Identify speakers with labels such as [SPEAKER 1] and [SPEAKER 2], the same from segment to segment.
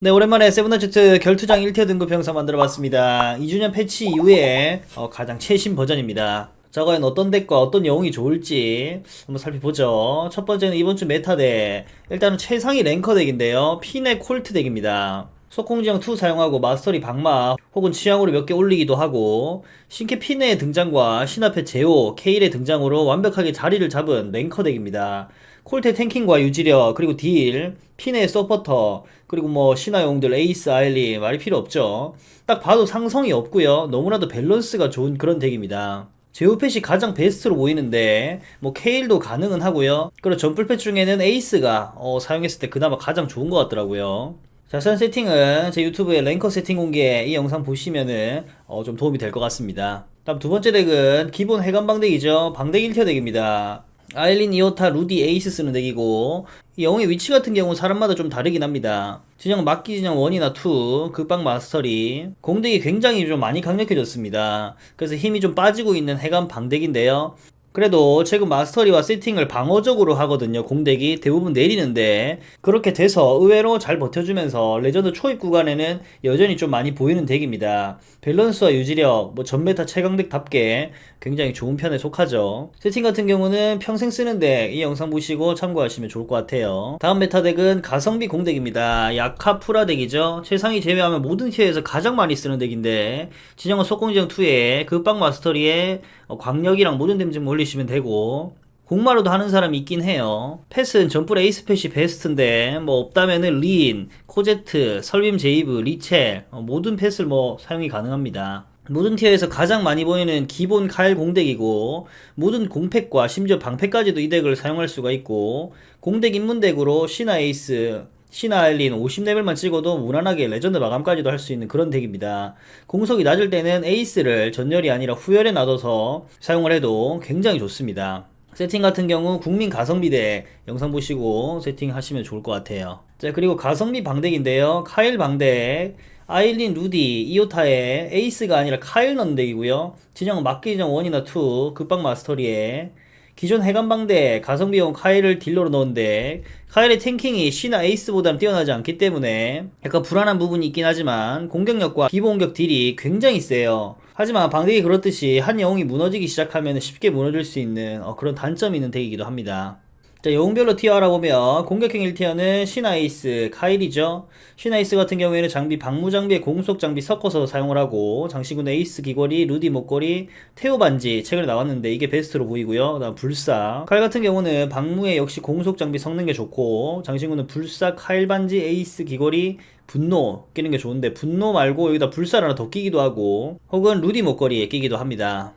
[SPEAKER 1] 네, 오랜만에 세븐더제트 결투장 1티어 등급 영상 만들어봤습니다. 2주년 패치 이후에 어, 가장 최신 버전입니다. 자, 과연 어떤 덱과 어떤 영웅이 좋을지 한번 살펴보죠. 첫 번째는 이번 주 메타 덱. 일단은 최상위 랭커 덱인데요. 핀의 콜트 덱입니다. 소콩지형 2 사용하고 마스터리 박마 혹은 취향으로 몇 개 올리기도 하고 신캐 핀의 등장과 신화패 제오, 케일의 등장으로 완벽하게 자리를 잡은 랭커 덱입니다. 콜트의 탱킹과 유지력 그리고 딜, 핀의 서포터 그리고 뭐 신화용들 에이스, 아일리 말이 필요 없죠. 딱 봐도 상성이 없고요. 너무나도 밸런스가 좋은 그런 덱입니다. 제오펫이 가장 베스트로 보이는데 뭐 케일도 가능은 하고요. 그리고 전풀펫 중에는 에이스가 어, 사용했을 때 그나마 가장 좋은 것 같더라고요. 자세한 세팅은 제 유튜브에 랭커 세팅 공개 이 영상 보시면은 어, 좀 도움이 될 것 같습니다. 다음 두 번째 덱은 기본 해관 방덱이죠. 방덱 1티어 덱입니다. 아일린, 이오타, 루디, 에이스 쓰는 덱이고 이 영웅의 위치 같은 경우는 사람마다 좀 다르긴 합니다. 진영 막기 진영 1이나 2, 극방 마스터리 공덱이 굉장히 좀 많이 강력해졌습니다. 그래서 힘이 좀 빠지고 있는 해관 방덱인데요. 그래도 최근 마스터리와 세팅을 방어적으로 하거든요. 공덱이 대부분 내리는데 그렇게 돼서 의외로 잘 버텨주면서 레전드 초입 구간에는 여전히 좀 많이 보이는 덱입니다. 밸런스와 유지력, 뭐 전메타 최강덱답게 굉장히 좋은 편에 속하죠. 세팅 같은 경우는 평생 쓰는데 이 영상 보시고 참고하시면 좋을 것 같아요. 다음 메타 덱은 가성비 공덱입니다. 야카 프라 덱이죠. 최상위 제외하면 모든 티어에서 가장 많이 쓰는 덱인데 진영은 속공지형 2에 극방 마스터리에 어, 광력이랑 모든 댐좀 올 리시면 되고 공마로도 하는 사람이 있긴 해요. 패스는 전풀 에이스 펫이 베스트인데 뭐 없다면은 린, 코제트, 설빔 제이브, 리첼 어, 모든 패스를 뭐 사용이 가능합니다. 모든 티어에서 가장 많이 보이는 기본 칼 공덱이고 모든 공팩과 심지어 방패까지도 이 덱을 사용할 수가 있고 공덱 입문덱으로 신화 에이스 신화 알린 50레벨만 찍어도 무난하게 레전드 마감까지도 할 수 있는 그런 덱입니다. 공속이 낮을 때는 에이스를 전열이 아니라 후열에 놔둬서 사용을 해도 굉장히 좋습니다. 세팅 같은 경우 국민 가성비대 영상 보시고 세팅하시면 좋을 것 같아요. 자 그리고 가성비 방덱인데요. 카일 방덱 아일린, 루디, 이오타의 에이스가 아니라 카일 넣는 덱이고요. 진영은 막기 진영 1이나 2, 극방 마스터리에 기존 해관방대 가성비용 카일을 딜러로 넣은데 카일의 탱킹이 신화 에이스보다는 뛰어나지 않기 때문에 약간 불안한 부분이 있긴 하지만 공격력과 기본 공격 딜이 굉장히 세요. 하지만 방대기 그렇듯이 한 영웅이 무너지기 시작하면 쉽게 무너질 수 있는 어, 그런 단점이 있는 덱이기도 합니다. 자, 영웅별로 티어 알아보면 공격형 1티어는 신아이스, 카일이죠. 신아이스 같은 경우에는 장비 방무 장비에 공속 장비 섞어서 사용을 하고 장신군 에이스 귀걸이, 루디 목걸이, 태오 반지 최근에 나왔는데 이게 베스트로 보이고요. 그다음 불사. 칼 같은 경우는 방무에 역시 공속 장비 섞는 게 좋고 장신군은 불사, 카일 반지, 에이스 귀걸이, 분노 끼는 게 좋은데 분노 말고 여기다 불사를 하나 더 끼기도 하고 혹은 루디 목걸이에 끼기도 합니다.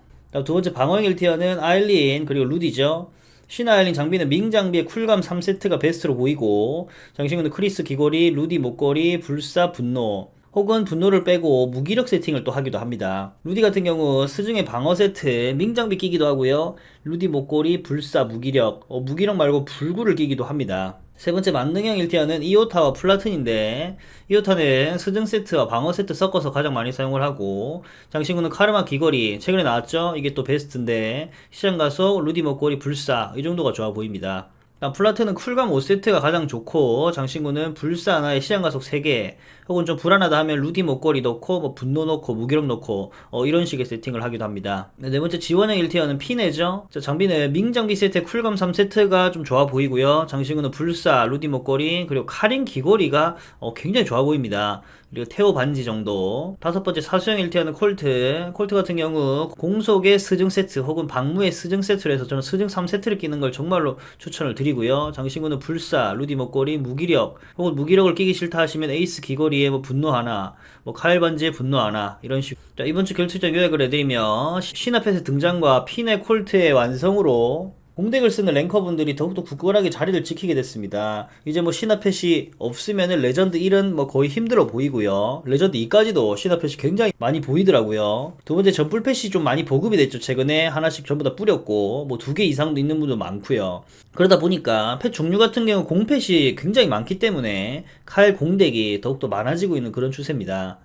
[SPEAKER 1] 두 번째 방어형 1티어는 아일린 그리고 루디죠. 신하일린 장비는 밍 장비의 쿨감 3세트가 베스트로 보이고 장신군은 크리스 귀걸이, 루디 목걸이, 불사, 분노 혹은 분노를 빼고 무기력 세팅을 또 하기도 합니다. 루디 같은 경우 스중의 방어 세트 밍 장비 끼기도 하고요. 루디 목걸이, 불사, 무기력, 어, 무기력 말고 불구를 끼기도 합니다. 세 번째 만능형 1티어는 이오타와 플라튼인데 이오타는 스증 세트와 방어 세트 섞어서 가장 많이 사용을 하고 장신구는 카르마 귀걸이 최근에 나왔죠? 이게 또 베스트인데 시장 가서 루디 목걸이 불사 이 정도가 좋아 보입니다. 플라트는 쿨감 5세트가 가장 좋고 장신구는 불사 하나에 시장 가속 3개 혹은 좀 불안하다 하면 루디 목걸이 넣고 뭐 분노 넣고 무기력 넣고 어, 이런 식의 세팅을 하기도 합니다. 네 번째 지원형 1티어는 피네죠. 자, 장비는 밍장비 세트 쿨감 3세트가 좀 좋아 보이고요. 장신구는 불사 루디 목걸이 그리고 카린 귀걸이가 어, 굉장히 좋아 보입니다 그리고 태오 반지 정도. 다섯 번째 사수형 1티어는 콜트. 콜트 같은 경우 공속의 스증 세트 혹은 방무의 스증 세트를 해서 저는 스증 3세트를 끼는 걸 정말로 추천을 드리고요. 장신구는 불사, 루디 목걸이, 무기력 혹은 무기력을 끼기 싫다 하시면 에이스 귀걸이에 뭐 분노 하나, 뭐 카일 반지에 분노 하나 이런 식. 자 이번 주 결투적 요약을 해드리면 신화펫의 등장과 핀의 콜트의 완성으로 공덱을 쓰는 랭커분들이 더욱더 굳건하게 자리를 지키게 됐습니다. 이제 뭐 신화펫이 없으면은 레전드 1은 뭐 거의 힘들어 보이고요. 레전드 2까지도 신화펫이 굉장히 많이 보이더라고요. 두 번째 전풀펫이 좀 많이 보급이 됐죠. 최근에 하나씩 전부 다 뿌렸고 뭐 두 개 이상도 있는 분도 많고요. 그러다 보니까 펫 종류 같은 경우 공펫이 굉장히 많기 때문에 칼 공덱이 더욱더 많아지고 있는 그런 추세입니다.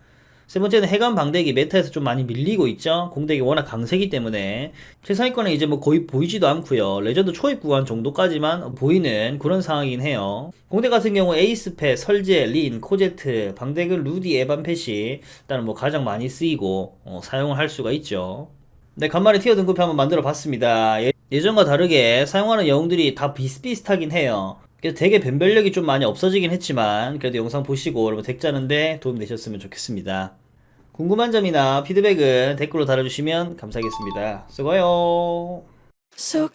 [SPEAKER 1] 세 번째는 해관 방대기 메타에서 좀 많이 밀리고 있죠. 공대기 워낙 강세기 때문에 최상위권에 이제 뭐 거의 보이지도 않고요. 레전드 초입 구간 정도까지만 보이는 그런 상황이긴 해요. 공대 같은 경우 에이스패, 설제, 린, 코제트, 방대근, 루디, 에반펫이 일단 뭐 가장 많이 쓰이고 어, 사용을 할 수가 있죠. 네, 간만에 티어 등급표 한번 만들어 봤습니다. 예, 예전과 다르게 사용하는 영웅들이 다 비슷비슷하긴 해요. 그래서 되게 변별력이 좀 많이 없어지긴 했지만 그래도 영상 보시고 여러분 덱 짜는데 도움 되셨으면 좋겠습니다. 궁금한 점이나 피드백은 댓글로 달아주시면 감사하겠습니다. 수고해요.
[SPEAKER 2] So